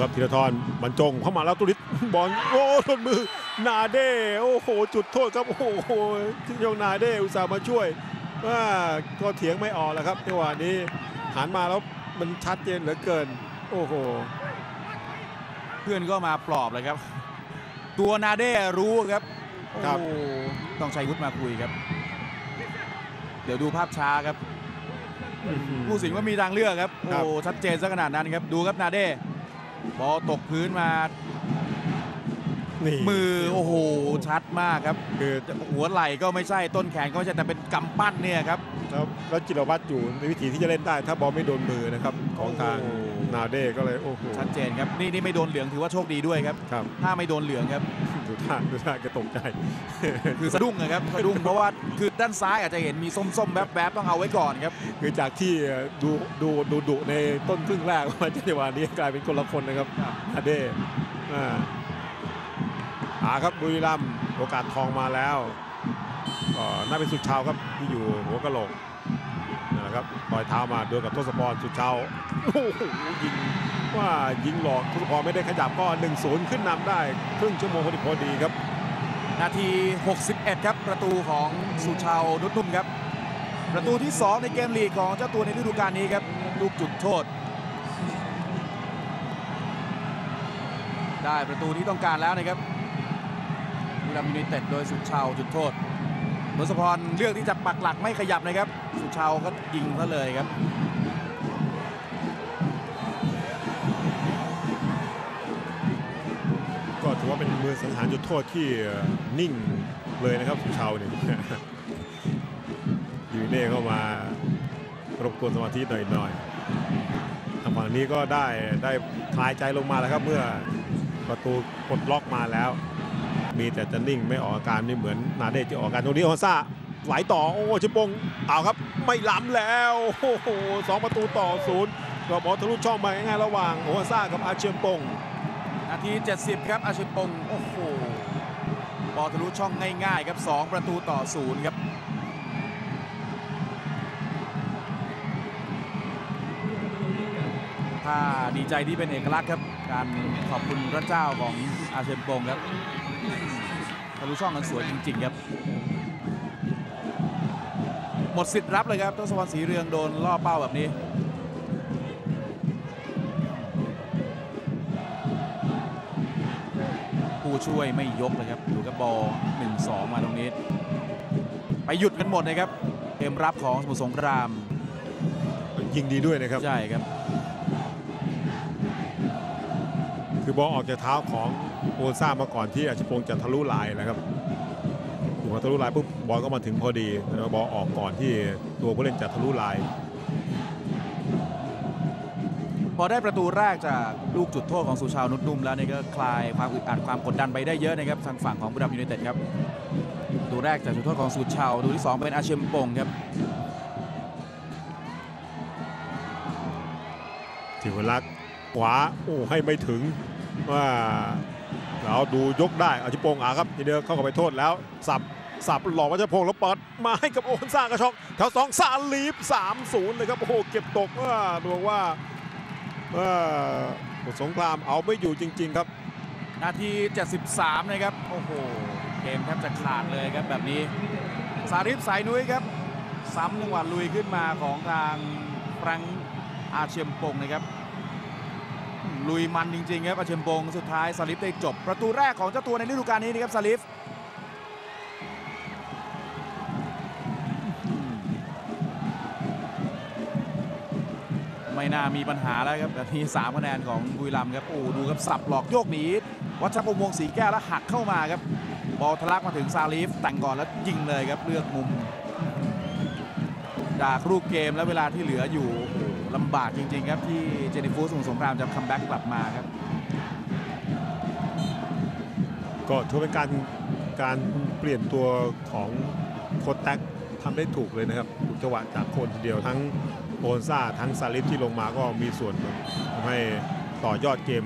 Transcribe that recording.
ครับธีรทรบรรจงเข้ามาแล้วตุลิศบอลโอ้โดนมือนาเด้โอ้โหจุดโทษครับโอ้โหที่ยงนาเด้อุตส่าห์มาช่วยว่าก็เถียงไม่ออกแล้วครับจังหวะนี้หันมาแล้วมันชัดเจนเหลือเกิน โอ้โห เพื่อนก็มาปลอบเลยครับ ตัวนาเด้รู้ครับครับโอ้ต้องใช้วุฒิมาคุยครับ เดี๋ยวดูภาพช้าครับผู้สิงห์ว่ามีทางเลือกครับครับ โอ้ชัดเจนซะขนาดนั้นครับ ดูครับนาเด้ บอลตกพื้นมานี่มือโอ้โหชัดมากครับคือหัวไหล่ก็ไม่ใช่ต้นแขนก็ไม่ใช่แต่เป็นกำปั้นเนี่ยครับแล้วแล้วจิรวัตรอยู่ในวิถีที่จะเล่นได้ ถ้าบอลไม่โดนมือนะครับของทางโอ้นาเด้ก็เลยโอ้โหชัดเจนครับนี่นี่ไม่โดนเหลืองถือว่าโชคดีด้วยครับครับถ้าไม่โดนเหลืองครับ ดูท่าดูท่าแกตกใจ คือสะดุ้งนะครับสะดุ้งเพราะว่าคือด้านซ้ายอาจจะเห็นมีส้มๆแวบๆต้องเอาไว้ก่อนครับ คือจากที่ดูดูดูดุในต้นครึ่งแรกมาจังหวะนี้กลายเป็นคนละคนนะครับครับนาเด้อ่าหาครับบุรีรัมย์โอกาสทองมาแล้วก็น่าเป็นสุดชาวครับที่อยู่หัวกะโหลกนั่นแหละ ครับปล่อยเท้ามาโดนกับทศพรสุดชาวโอ้โหยิงว่ายิงหลอกทศพรไม่ได้ขยับก็ 1-0 ขึ้นนำได้ครึ่งชั่วโมงพอดีพอดีครับ นาที 61 ครับ ประตูของสุชาวนุชนุ่มครับ ประตูที่ 2 ในเกมลีกของเจ้าตัวในฤดูกาลนี้ครับ ลูกจุดโทษ ได้ประตูที่ต้องการแล้วนะครับบุรีรัมย์ยูไนเต็ดโดยสุชาวจุดโทษ ทศพรเลือกที่จะปักหลักไม่ขยับนะครับ สุชาวก็ยิงซะเลยครับก็ถือว่าเป็นมือสังหารจุดโทษที่นิ่งเลยนะครับสุชาวเนี่ยยูเน่เข้ามารบกวนสมาธิหน่อยๆทางฝั่งนี้ก็ได้ได้คลายใจลงมาแล้วครับเมื่อประตูปลดล็อกมาแล้ว มีแต่จะนิ่งไม่ออกอาการไม่เหมือนนาเดชที่ออกอาการตรงนี้ฮอนซ่าไหลต่อโอ้ชิปงเอาครับ ไม่ล้ำแล้วโอ้โหสองประตูต่อศูนย์ก็บอลทะลุช่องมาง่ายๆระหว่างโอฮอนซ่ากับอาเชียมปงนาที 70 ครับอาชิปงโอ้โหบอลทะลุช่องง่ายๆครับ2ประตูต่อศูนย์ครับถ้าดีใจที่เป็นเอกลักษณ์ครับ การขอบคุณพระเจ้าของอาเชมปงครับ ทะลุช่องกันสวยจริง ๆ ครับ หมดสิทธิ์รับเลยครับทศวรรณศรีเรืองโดนล่อเป้าแบบนี้ผู้ช่วยไม่ยกเลยครับดูกับบอล1-2มาตรงนี้ ไปหยุดกันหมดนะครับเกมรับของสมุทรสงคราม ยิงดีด้วยนะครับ ใช่ครับ คือบอลออกจากเท้าของโอซ่ามาก่อนที่อาชิพงศ์จะทะลุลายนะครับถูกทะลุลายปุ๊บบอลก็มาถึงพอดีแล้วบอลออกก่อนที่ตัวผู้เล่นจะทะลุลาย พอได้ประตูแรกจากลูกจุดโทษของสุชาวนุชนุ่มแล้วนี่ก็คลายความอึดอัดความกดดันไปได้เยอะนะครับทางฝั่งของบุรีรัมย์ยูไนเต็ดครับประตูแรกจากจุดโทษของสุชาวประตูที่สองเป็นอาเชมปงครับทิวลักษณ์ขวาโอ้ให้ไม่ถึง ว่าเราดูยกได้อาชิพงอะครับทีเดียวเข้ากับไปโทษแล้ว สับสับหลอกวัชพงศ์แล้วเปิดมาให้กับโอนซ่ากระชอกแถวสองซาลีฟ3-0เลยครับโอ้โหเก็บตกว่าดูว่าว่าสงครามเอาไม่อยู่จริง ๆ ครับ นาที 73 นะครับ โอ้โห เกมแทบจะขาดเลยครับแบบนี้ สาริฟสายนุ้ยครับ ซ้ำจังหวะลุยขึ้นมาของทางฟรังอาเชียมปงนะครับ ลุยมันจริงๆครับอาเชมปงสุดท้ายสาลิฟได้จบ ประตูแรกของเจ้าตัวในฤดูกาลนี้นะครับสาลิฟไม่น่ามีปัญหาแล้วครับแต่ทีสามคะแนนของบุรีรัมครับโอ้ดูครับสับหลอกโยกหนีวัชรพงษ์วงศรีแก้วแล้วหักเข้ามาครับบอลทะลักมาถึงซาลีฟแต่งก่อนแล้วยิงเลยครับเลือกมุม จากรูปเกมและเวลาที่เหลืออยู่โอ้โห ลำบากจริง ๆ ครับ ที่เจนิฟูสมุทรสงครามจะคัมแบ็กกลับมาครับ ก็ถือเป็นการการเปลี่ยนตัวของโคตแท็กทำได้ถูกเลยนะครับจังหวะจากคนทีเดียวทั้งโอนซ่าทั้งซาลิฟที่ลงมาก็มีส่วนทำให้ต่อยอดเกม